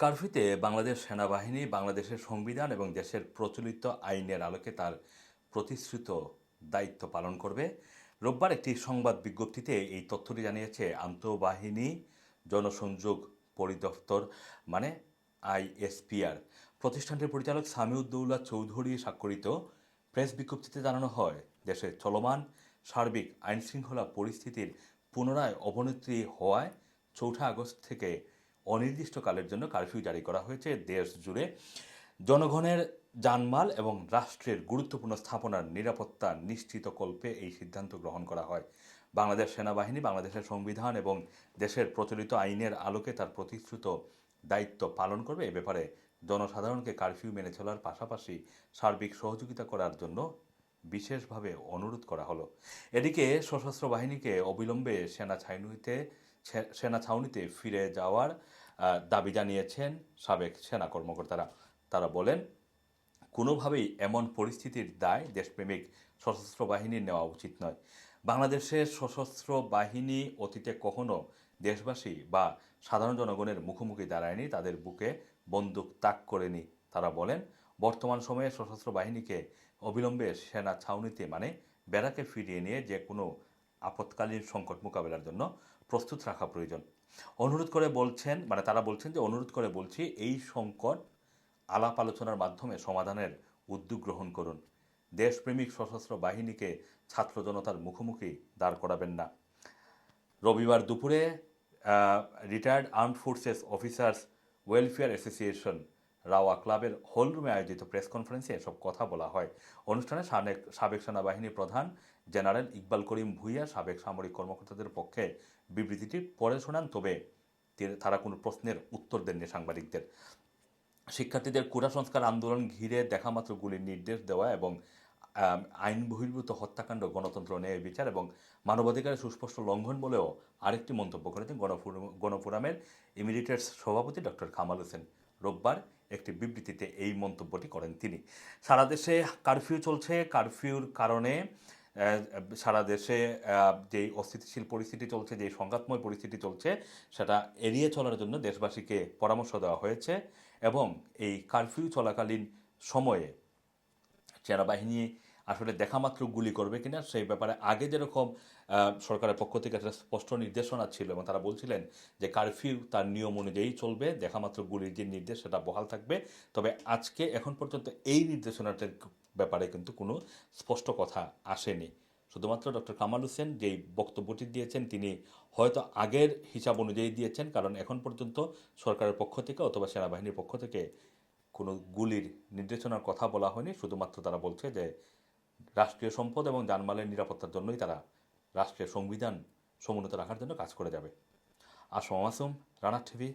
কারফিউতে বাংলাদেশ সেনাবাহিনী, বাংলাদেশের সংবিধান এবং দেশের প্রচলিত আইনের আলোকে তার প্রতিশ্রুত দায়িত্ব পালন করবে। রোববার একটি সংবাদ বিজ্ঞপ্তিতে এই তথ্যটি জানিয়েছে আন্তঃবাহিনী জনসংযোগ পরিদপ্তর মানে আইএসপিআর। প্রতিষ্ঠানটির পরিচালক সামিউদ্দৌলা চৌধুরী স্বাক্ষরিত প্রেস বিজ্ঞপ্তিতে জানানো হয়, দেশে চলমান সার্বিক আইনশৃঙ্খলা পরিস্থিতির পুনরায় অবনতি হওয়ায় চৌঠা আগস্ট থেকে অনির্দিষ্টকালের জন্য কারফিউ জারি করা হয়েছে। দেশ জুড়ে জনগণের জানমাল এবং রাষ্ট্রের গুরুত্বপূর্ণ স্থাপনার নিরাপত্তা নিশ্চিত কল্পে এই সিদ্ধান্ত গ্রহণ করা হয়। বাংলাদেশ সেনাবাহিনী, বাংলাদেশের সংবিধান এবং দেশের প্রচলিত আইনের আলোকে তার প্রতিশ্রুত দায়িত্ব পালন করবে। এ ব্যাপারে জনসাধারণকে কারফিউ মেনে চলার পাশাপাশি সার্বিক সহযোগিতা করার জন্য বিশেষভাবে অনুরোধ করা হলো। এদিকে সশস্ত্র বাহিনীকে অবিলম্বে সেনা ছাউনিতে সেনা ছাউনিতে ফিরে যাওয়ার দাবি জানিয়েছেন সাবেক সেনা কর্মকর্তারা। তারা বলেন, কোনোভাবেই এমন পরিস্থিতির দায় দেশপ্রেমিক সশস্ত্র বাহিনীর নেওয়া উচিত নয়। বাংলাদেশের সশস্ত্র বাহিনী অতীতে কখনো দেশবাসী বা সাধারণ জনগণের মুখোমুখি দাঁড়ায়নি, তাদের বুকে বন্দুক তাক করেনি। তারা বলেন, বর্তমান সময়ে সশস্ত্র বাহিনীকে অবিলম্বে সেনা ছাউনিতে মানে ব্যারাকে ফিরিয়ে নিয়ে যে কোনো আপৎকালীন সংকট মোকাবেলার জন্য প্রস্তুত রাখা প্রয়োজন। অনুরোধ করে বলছেন মানে তারা বলছেন যে অনুরোধ করে বলছি, এই সংকট আলাপ আলোচনার মাধ্যমে সমাধানের উদ্যোগ গ্রহণ করুন। দেশপ্রেমিক সশস্ত্র বাহিনীকে ছাত্র জনতার মুখোমুখি দাঁড় করাবেন না। রবিবার দুপুরে retired armed forces officers welfare association rava ক্লাবের হল রুমে আয়োজিত প্রেস কনফারেন্সে এসব কথা বলা হয়। অনুষ্ঠানে সাবেক সাবেক সেনাবাহিনী প্রধান জেনারেল ইকবাল করিম ভুইয়া, সাবেক সামরিক কর্মকর্তাদের পক্ষে বিবৃতিটি পড়ে শোনান। তবে তারা কোনো প্রশ্নের উত্তর দেননি সাংবাদিকদের। শিক্ষার্থীদের কোটা সংস্কার আন্দোলন ঘিরে দেখামাত্র গুলির নির্দেশ দেওয়া এবং আইন বহির্ভূত হত্যাকাণ্ড, গণতন্ত্র ন্যায় বিচার এবং মানবাধিকারের সুস্পষ্ট লঙ্ঘন বলেও আরেকটি মন্তব্য করেছেন গণফোরাম- গণফোরামের ইমিডিয়েটের সভাপতি ডক্টর কামাল হোসেন। রোববার একটি বিবৃতিতে এই মন্তব্যটি করেন তিনি। সারা দেশে কারফিউ চলছে। কারফিউর কারণে সারা দেশে যে অস্থিতিশীল পরিস্থিতি চলছে, যেই সংঘাতময় পরিস্থিতি চলছে, সেটা এড়িয়ে চলার জন্য দেশবাসীকে পরামর্শ দেওয়া হয়েছে এবং এই কারফিউ চলাকালীন সময়ে সেনাবাহিনী আসলে দেখামাত্র গুলি করবে কিনা, সেই ব্যাপারে আগে যেরকম সরকারের পক্ষ থেকে একটা স্পষ্ট নির্দেশনা ছিল এবং তারা বলছিলেন যে কারফিউ তার নিয়ম অনুযায়ী চলবে দেখামাত্র গুলির যে নির্দেশ সেটা বহাল থাকবে। তবে আজকে, এখন পর্যন্ত এই নির্দেশনাটার ব্যাপারে কিন্তু কোনো স্পষ্ট কথা আসেনি। শুধুমাত্র ডক্টর কামাল হোসেন যেই বক্তব্যটি দিয়েছেন, তিনি হয়তো আগের হিসাব অনুযায়ী দিয়েছেন, কারণ এখন পর্যন্ত সরকারের পক্ষ থেকে অথবা সেনাবাহিনীর পক্ষ থেকে কোনো গুলির নির্দেশনার কথা বলা হয়নি। শুধুমাত্র তারা বলছে যে রাষ্ট্রীয় সম্পদ এবং যানমালের নিরাপত্তার জন্যই তারা রাষ্ট্রীয় সংবিধান সমুন্নত রাখার জন্য কাজ করে যাবে। আসম সমাসম রানা টিভি